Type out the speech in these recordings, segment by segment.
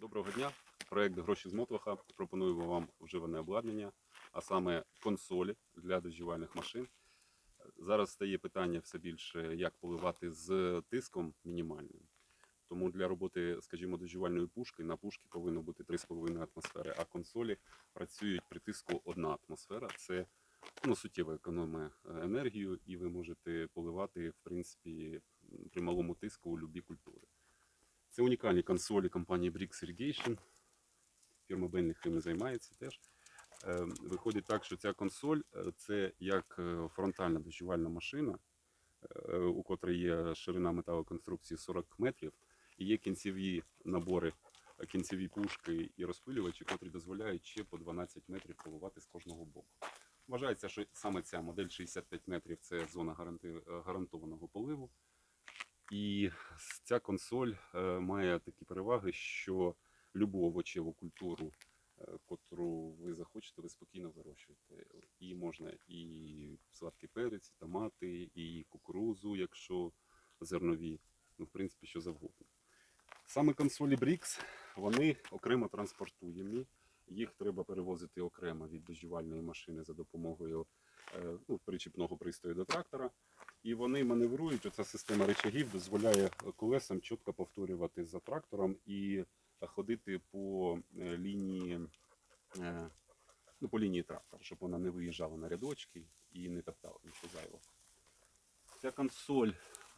Доброго дня. Проект Гроші з Мотлаха пропонуємо вам вживане обладнання, а саме консолі для дождівальних машин. Зараз стає питання все більше, як поливати з тиском мінімальним. Тому для роботи, скажімо, дождівальної пушки на пушки повинно бути 3,5 атмосфери, а консолі працюють при тиску 1 атмосфера. Це ну, суттєво економить е, енергію, і ви можете поливати, в принципі, при малому тиску у любі культури. Це унікальні консолі компанії Brix Irrigation. Фірма Бенліх ними займається теж. Е, Виходить так, що ця консоль е, це як е, фронтальна дощувальна машина, у котрій є ширина металоконструкції 40 метрів, і є кінцеві набори, кінцеві пушки і розпилювачі, котрі дозволяють ще по 12 метрів поливати з кожного боку. Вважається, що саме ця модель 65 метрів це зона гарантованого поливу. І ця консоль е, має такі переваги, що любу овочеву культуру, е, котру ви захочете, ви спокійно вирощуєте. І можна і сладкий перець, і томати, і кукурузу, якщо зернові, ну, в принципі, що завгодно. Саме консолі Brix, вони окремо транспортуємі. Їх треба перевозити окремо від дождівальної машини за допомогою е, ну, причіпного пристрою до трактора. І вони маневрують. Оця система рычагів дозволяє колесам чітко повторювати за трактором і ходити по е, лінії, е, ну, по лінії трактора, щоб вона не виїжджала на рядочки і не топтала нічого зайвого. Ця консоль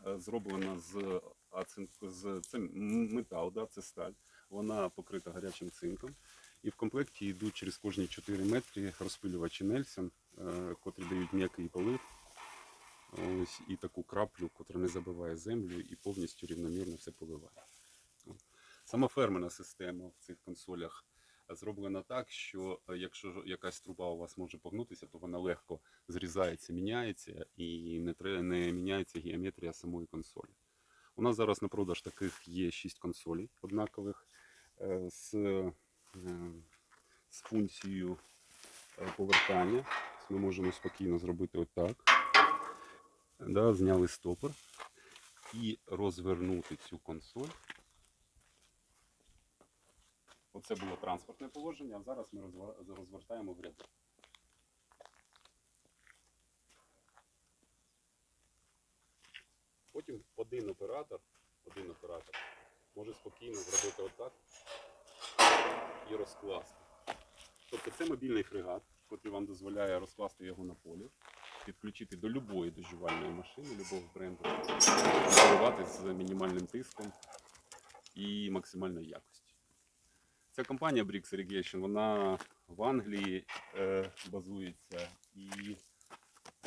е, зроблена з, ацин... з це метал, да, це сталь. Вона покрита гарячим цинком. І в комплекті йдуть через кожні 4 метри розпилювачі Нельсон, е, котрі дають м'який полив. Ось і таку краплю, котра не забиває землю і повністю рівномірно все поливає. Сама фермерна система в цих консолях зроблена так, що е, якщо якась труба у вас може погнутися, то вона легко зрізається, міняється і не, не міняється геометрія самої консолі. У нас зараз на продаж таких є 6 консолей однакових е, з, е, з функцією повертання. Ми можемо спокійно зробити отак да, зняли стопор і розвернути цю консоль. Оце було транспортне положення, а зараз ми розвертаємо в ряду. Потім один оператор, один оператор може спокійно зробити отак і розкласти. Тобто це мобільний фрегат, який вам дозволяє розкласти його на полі підключити до любої доживальної машини, любого бренду, керувати з мінімальним тиском і максимальної якості. Ця компанія Brix Irrigation, вона в Англії е, базується і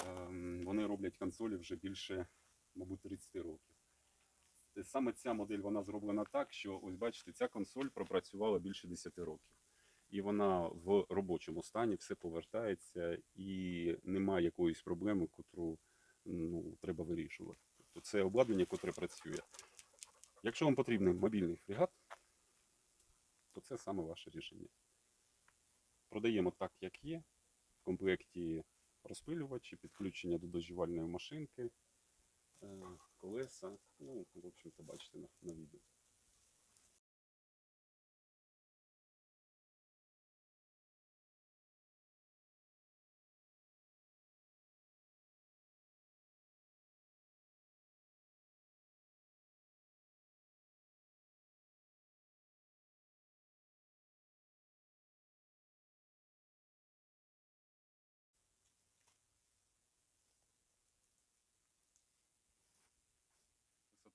ем, вони роблять консолі вже більше, мабуть, 30 років. Е, Саме ця модель вона зроблена так, що ось бачите, ця консоль пропрацювала більше 10 років і вона в робочому стані все повертається і немає якоїсь проблеми, котру ну, треба вирішувати. Тобто це обладнання, котре працює. Якщо вам потрібен мобільний фрегат, то це саме ваше рішення. Продаємо так, як є. В комплекті розпилювачі, підключення до доживальної машинки, е, колеса. Ну, в общем-то, бачите на відео.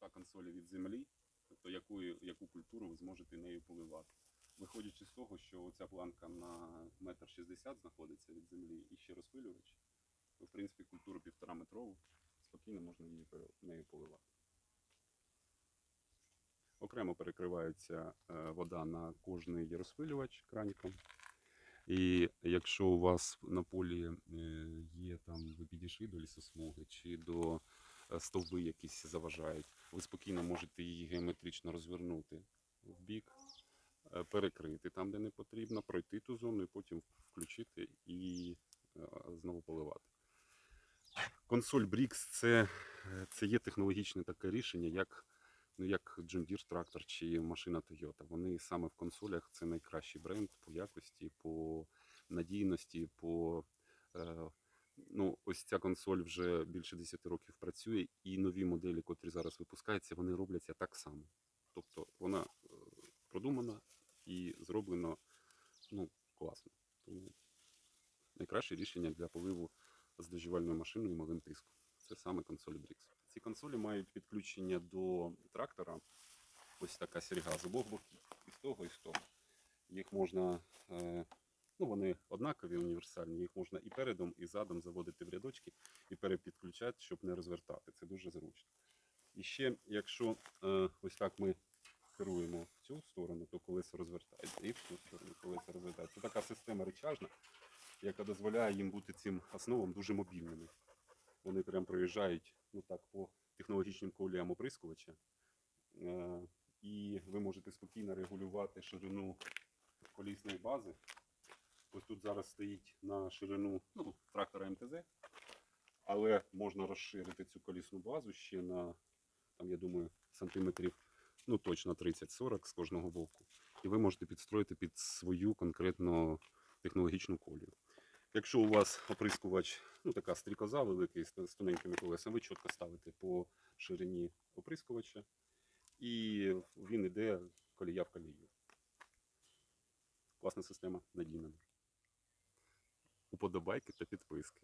Висота консолі від землі, тобто якою, яку культуру ви зможете нею поливати. Виходячи з того, що оця планка на метр шістдесят знаходиться від землі і ще розпилювач, то в принципі культуру півтора метрову спокійно можна її нею поливати. Окремо перекривається е, вода на кожний розпилювач краніком. І якщо у вас на полі е, є там, ви підійшли до лісосмуги чи до стовби якісь заважають, ви спокійно можете її геометрично розвернути в бік, е, перекрити там, де не потрібно, пройти ту зону і потім включити і е, знову поливати. Консоль Brix це, е, це є технологічне таке рішення, як ну, як John Deere трактор чи машина Toyota. Вони саме в консолях це найкращий бренд по якості, по надійності, по е, ну, ось ця консоль вже більше 10 років працює, і нові моделі, котрі зараз випускаються, вони робляться так само. Тобто вона е, продумана і зроблено ну, класно. Тому найкраще рішення для поливу з доживальною машиною і малим тиском. Це саме консоль Brix. Ці консолі мають підключення до трактора. Ось така серьга з обох боків, і з того, і з того. Їх можна, е, ну вони однакові, універсальні, їх можна і передом, і задом заводити в рядочки і перепідключати, щоб не розвертати. Це дуже зручно. І ще, якщо е, ось так ми керуємо в цю сторону, то колесо розвертається, і в цю сторону колесо розвертається. Це така система речажна, яка дозволяє їм бути цим основам дуже мобільними. Вони прям проїжджають ну так, по технологічним коліям оприскувача. Е, і ви можете спокійно регулювати ширину колісної бази. Ось тут зараз стоїть на ширину ну, трактора МТЗ, але можна розширити цю колісну базу ще на, там, я думаю, сантиметрів ну, точно 30-40 з кожного боку. І ви можете підстроїти під свою конкретну технологічну колію. Якщо у вас оприскувач, ну така стрікоза великий з тоненькими колесами, ви чітко ставите по ширині оприскувача, і він іде колія в колію. Класна система, надійна. Уподобайки та підписки.